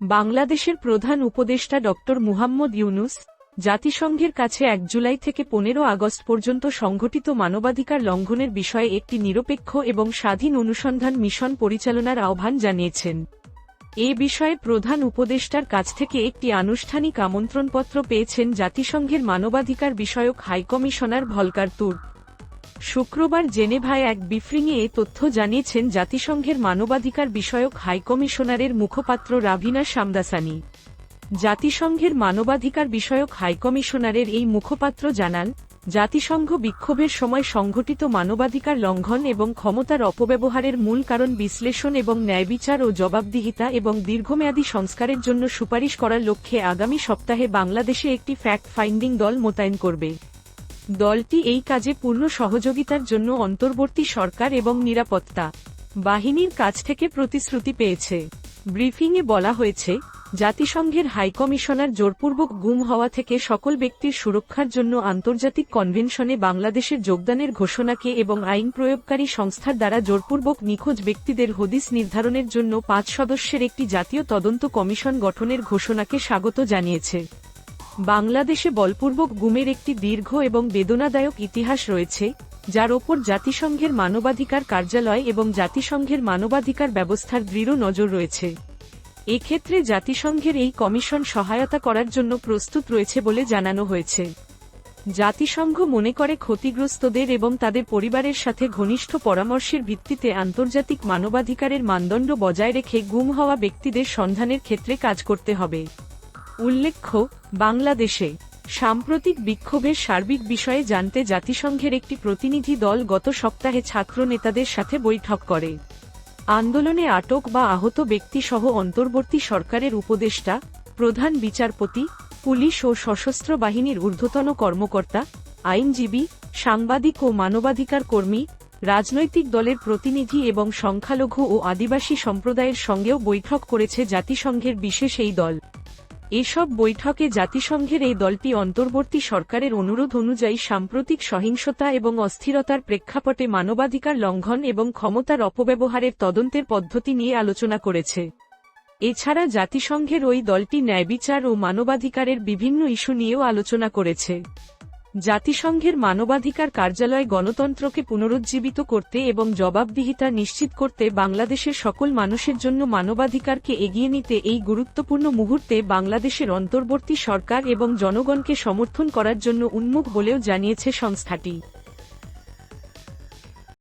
বাংলাদেশের প্রধান উপদেষ্টা ড. মুহাম্মদ ইউনুস, জাতিসংঘের কাছে এক জুলাই থেকে পনেরো আগস্ট পর্যন্ত সংঘটিত মানবাধিকার লঙ্ঘনের বিষয়ে একটি নিরপেক্ষ এবং স্বাধীন অনুসন্ধান মিশন পরিচালনার আহ্বান জানিয়েছেন। এ বিষয়ে প্রধান উপদেষ্টার কাছ থেকে একটি আনুষ্ঠানিক আমন্ত্রণপত্র পেয়েছেন জাতিসংঘের মানবাধিকার বিষয়ক হাইকমিশনার ভলকার তুর শুক্রবার জেনেভায় এক বিফ্রিংয়ে এ তথ্য জানিয়েছেন জাতিসংঘের মানবাধিকার বিষয়ক হাইকমিশনারের মুখপাত্র রাভিনা সামদাসানি। জাতিসংঘের মানবাধিকার বিষয়ক হাইকমিশনারের এই মুখপাত্র জানান, জাতিসংঘ বিক্ষোভের সময় সংঘটিত মানবাধিকার লঙ্ঘন এবং ক্ষমতার অপব্যবহারের মূল কারণ বিশ্লেষণ এবং ন্যায়বিচার ও জবাবদিহিতা এবং দীর্ঘমেয়াদী সংস্কারের জন্য সুপারিশ করার লক্ষ্যে আগামী সপ্তাহে বাংলাদেশে একটি ফ্যাক্ট ফাইন্ডিং দল মোতায়েন করবে। দলটি এই কাজে পূর্ণ সহযোগিতার জন্য অন্তর্বর্তী সরকার এবং নিরাপত্তা বাহিনীর কাছ থেকে প্রতিশ্রুতি পেয়েছে। ব্রিফিংয়ে বলা হয়েছে, জাতিসংঘের হাইকমিশনার জোরপূর্বক গুম হওয়া থেকে সকল ব্যক্তির সুরক্ষার জন্য আন্তর্জাতিক কনভেনশনে বাংলাদেশের যোগদানের ঘোষণাকে এবং আইন প্রয়োগকারী সংস্থার দ্বারা জোরপূর্বক নিখোঁজ ব্যক্তিদের হদিস নির্ধারণের জন্য পাঁচ সদস্যের একটি জাতীয় তদন্ত কমিশন গঠনের ঘোষণাকে স্বাগত জানিয়েছে। বাংলাদেশে বলপূর্বক গুমের একটি দীর্ঘ এবং বেদনাদায়ক ইতিহাস রয়েছে, যার ওপর জাতিসংঘের মানবাধিকার কার্যালয় এবং জাতিসংঘের মানবাধিকার ব্যবস্থার দৃঢ় নজর রয়েছে। এক্ষেত্রে জাতিসংঘের এই কমিশন সহায়তা করার জন্য প্রস্তুত রয়েছে বলে জানানো হয়েছে। জাতিসংঘ মনে করে ক্ষতিগ্রস্তদের এবং তাদের পরিবারের সাথে ঘনিষ্ঠ পরামর্শের ভিত্তিতে আন্তর্জাতিক মানবাধিকারের মানদণ্ড বজায় রেখে গুম হওয়া ব্যক্তিদের সন্ধানের ক্ষেত্রে কাজ করতে হবে। উল্লেখ্য, বাংলাদেশে সাম্প্রতিক বিক্ষোভের সার্বিক বিষয়ে জানতে জাতিসংঘের একটি প্রতিনিধি দল গত সপ্তাহে ছাত্র নেতাদের সাথে বৈঠক করে। আন্দোলনে আটক বা আহত ব্যক্তিসহ অন্তর্বর্তী সরকারের উপদেষ্টা, প্রধান বিচারপতি, পুলিশ ও সশস্ত্র বাহিনীর ঊর্ধ্বতন কর্মকর্তা, আইনজীবী, সাংবাদিক ও মানবাধিকার কর্মী, রাজনৈতিক দলের প্রতিনিধি এবং সংখ্যালঘু ও আদিবাসী সম্প্রদায়ের সঙ্গেও বৈঠক করেছে জাতিসংঘের বিশেষ এই দল। এসব বৈঠকে জাতিসংঘের এই দলটি অন্তর্বর্তী সরকারের অনুরোধ অনুযায়ী সাম্প্রতিক সহিংসতা এবং অস্থিরতার প্রেক্ষাপটে মানবাধিকার লঙ্ঘন এবং ক্ষমতার অপব্যবহারের তদন্তের পদ্ধতি নিয়ে আলোচনা করেছে। এছাড়া জাতিসংঘের ওই দলটি ন্যায়বিচার ও মানবাধিকারের বিভিন্ন ইস্যু নিয়েও আলোচনা করেছে। জাতিসংঘের মানবাধিকার কার্যালয় গণতন্ত্রকে পুনরুজ্জীবিত করতে এবং জবাবদিহিতা নিশ্চিত করতে বাংলাদেশের সকল মানুষের জন্য মানবাধিকারকে এগিয়ে নিতে এই গুরুত্বপূর্ণ মুহূর্তে বাংলাদেশের অন্তর্বর্তী সরকার এবং জনগণকে সমর্থন করার জন্য উন্মুখ বলেও জানিয়েছে সংস্থাটি।